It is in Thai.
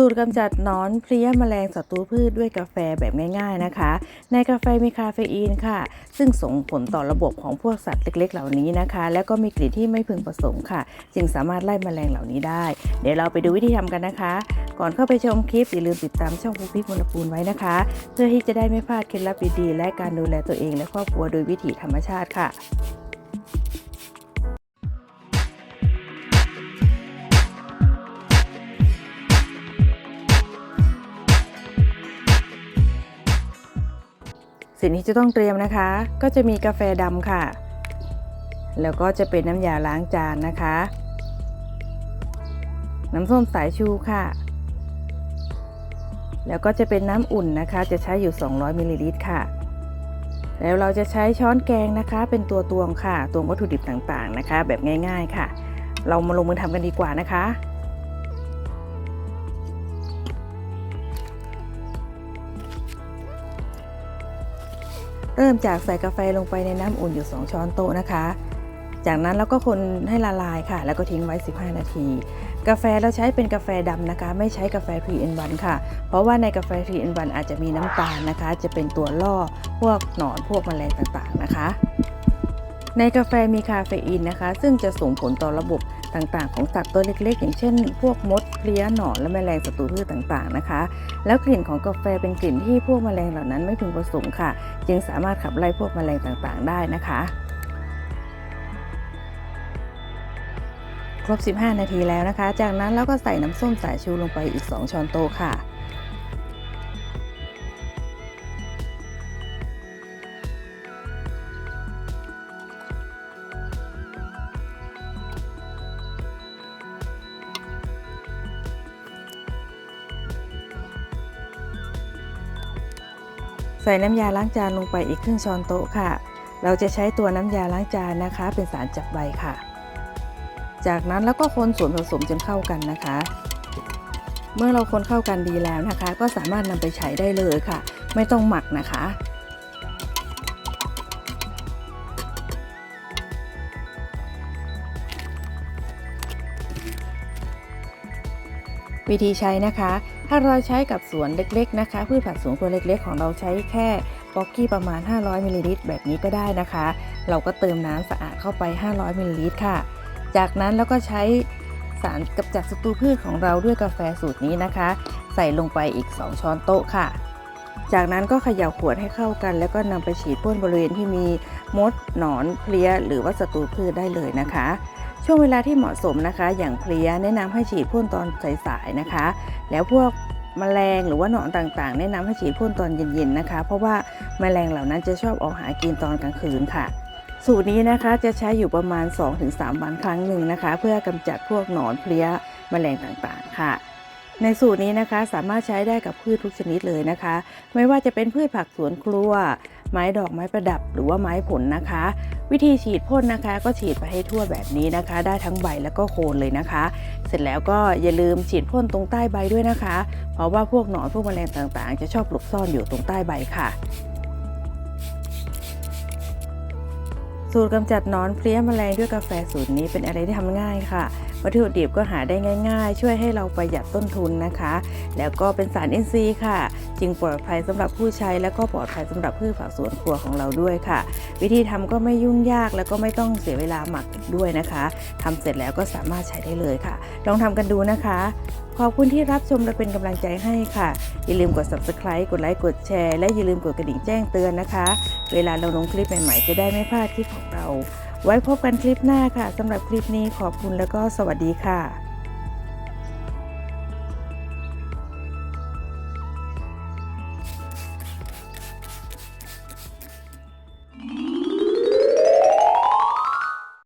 สูตรกำจัดนอนเพลี้ยแมลงศัตรูพืชด้วยกาแฟแบบง่าย ๆนะคะ ในกาแฟมีคาเฟอีนค่ะ ซึ่งส่งผลต่อระบบของพวกสัตว์เล็ก ๆ เหล่านี้นะคะ แล้วก็มีกลิ่นที่ไม่พึงประสงค์ค่ะ จึงสามารถไล่แมลงเหล่านี้ได้ เดี๋ยวเราไปดูวิธีทำกันนะคะ ก่อนเข้าไปชมคลิปอย่าลืมติดตามช่องภูพิมลปูนไว้นะคะ เพื่อที่จะได้ไม่พลาดเคล็ดลับดีๆและการดูแลตัวเองและครอบครัวโดยวิถีธรรมชาติค่ะ สิ่งที่จะต้องเตรียมนะคะ ก็จะมีกาแฟดำค่ะ แล้วก็จะเป็นน้ำยาล้างจานนะคะ น้ำส้มสายชูค่ะ แล้วก็จะเป็นน้ำอุ่นนะคะ จะใช้อยู่ 200มิลลิลิตรค่ะ แล้วเราจะใช้ช้อนแกงนะคะ เป็นตัวตวงค่ะตวงวัตถุดิบต่างๆนะคะ แบบง่าย ๆค่ะ เรามาลงมือทำกันดีกว่านะคะ เริ่มจากใส่กาแฟลงไปในน้ำอุ่นอยู่ 2 ช้อนโต๊ะนะคะ จากนั้นเราก็คนให้ละลายค่ะ แล้วก็ทิ้งไว้ 15 นาที กาแฟเราใช้เป็นกาแฟดำนะคะ ไม่ใช้กาแฟ3 in 1ค่ะ เพราะว่าในกาแฟ3 in 1อาจจะมีน้ำตาลนะคะ จะเป็นตัวล่อพวกหนอนพวกแมลงต่างๆนะคะ ในกาแฟมีคาเฟอีนนะคะ ซึ่งจะส่งผลต่อระบบ ต่างๆ ของสัตว์ตัวเล็กๆ อย่างเช่น พวกมดเพลี้ยหนอนและแมลงศัตรูพืชต่างๆนะคะ แล้วกลิ่นของกาแฟเป็นกลิ่นที่พวกแมลงเหล่านั้นไม่พึงประสงค์ค่ะ จึงสามารถขับไล่พวกแมลงต่างๆ ได้นะคะครบ 15 นาทีแล้วนะคะ จากนั้นเราก็ใส่น้ำส้มสายชูลงไปอีก 2 ช้อนโต๊ะค่ะ ส่น้ำยาล้างจานลงไปอีกครึ่งช้อนโต๊ะค่ะ เราจะใช้ตัวน้ำยาล้างจานนะคะ เป็นสารจับใบค่ะ จากนั้นแล้วก็คนส่วนผสมจนเข้ากันนะคะ เมื่อเราคนเข้ากันดีแล้วนะคะ ก็สามารถนำไปใช้ได้เลยค่ะ ไม่ต้องหมักนะคะ วิธีใช้นะคะ ถ้าเราใช้กับสวนเล็กๆนะคะ พืชผักสวนครัวเล็กๆ ของเราใช้แค่ป๊อกกี้ประมาณ 500มิลลิลิตรแบบนี้ก็ได้นะคะ เราก็เติมน้ำสะอาดเข้าไป 500มิลลิลิตรค่ะ จากนั้นแล้วก็ใช้สารกำจัดศัตรูพืชของเราด้วยกาแฟสูตรนี้นะคะ ใส่ลงไปอีก 2 ช้อนโต๊ะค่ะ จากนั้นก็เขย่าขวดให้เข้ากัน แล้วก็นำไปฉีดพ่นบริเวณที่มีมดหนอนเพลี้ยหรือว่าศัตรูพืชได้เลยนะคะ ช่วงเวลาที่เหมาะสมนะคะ อย่างเพลียแนะนำให้ฉีดพ่นตอนสายๆนะคะ แล้วพวกแมลงหรือว่าหนอนต่างๆ แนะนำให้ฉีดพ่นตอนเย็นๆนะคะ เพราะว่าแมลงเหล่านั้นจะชอบออกหากินตอนกลางคืนค่ะ สูตรนี้นะคะจะใช้อยู่ประมาณ 2-3 วันครั้งหนึ่งนะคะ เพื่อกำจัดพวกหนอนเพลียแมลงต่างๆค่ะในสูตรนี้นะคะสามารถใช้ได้กับพืชทุกชนิดเลยนะคะ ไม่ว่าจะเป็นพืชผักสวนครัว ไม้ดอกไม้ประดับ หรือว่าไม้ผลนะคะ วิธีฉีดพ่นนะคะ ก็ฉีดไปให้ทั่วแบบนี้นะคะ ได้ทั้งใบแล้วก็โคนเลยนะคะ เสร็จแล้วก็อย่าลืมฉีดพ่นตรงใต้ใบด้วยนะคะ เพราะว่าพวกหนอนพวกแมลงต่างๆ จะชอบหลบซ่อนอยู่ตรงใต้ใบค่ะสูตรกำจัดหนอนเพลี้ยแมลงด้วยกาแฟสูตรนี้เป็นอะไรที่ทำง่ายค่ะ วัตถุดิบก็หาได้ง่าย ๆ ช่วยให้เราประหยัดต้นทุนนะคะ แล้วก็เป็นสารอินทรีย์ค่ะ จึงปลอดภัยสำหรับผู้ใช้และก็ปลอดภัยสำหรับพืชผักสวนครัวของเราด้วยค่ะ วิธีทำก็ไม่ยุ่งยากแล้วก็ไม่ต้องเสียเวลาหมักด้วยนะคะทำเสร็จแล้วก็สามารถใช้ได้เลยค่ะ ลองทำกันดูนะคะขอบคุณที่รับชมและเป็นกำลังใจให้ค่ะ อย่าลืมกด subscribe กดไลค์ กดแชร์ และอย่าลืมกดกระดิ่งแจ้งเตือนนะคะ เวลาเราลงคลิปใหม่ๆ จะได้ไม่พลาดคลิปของเรา ไว้พบกันคลิปหน้าค่ะสำหรับคลิปนี้ขอบคุณแล้วก็สวัสดีค่ะ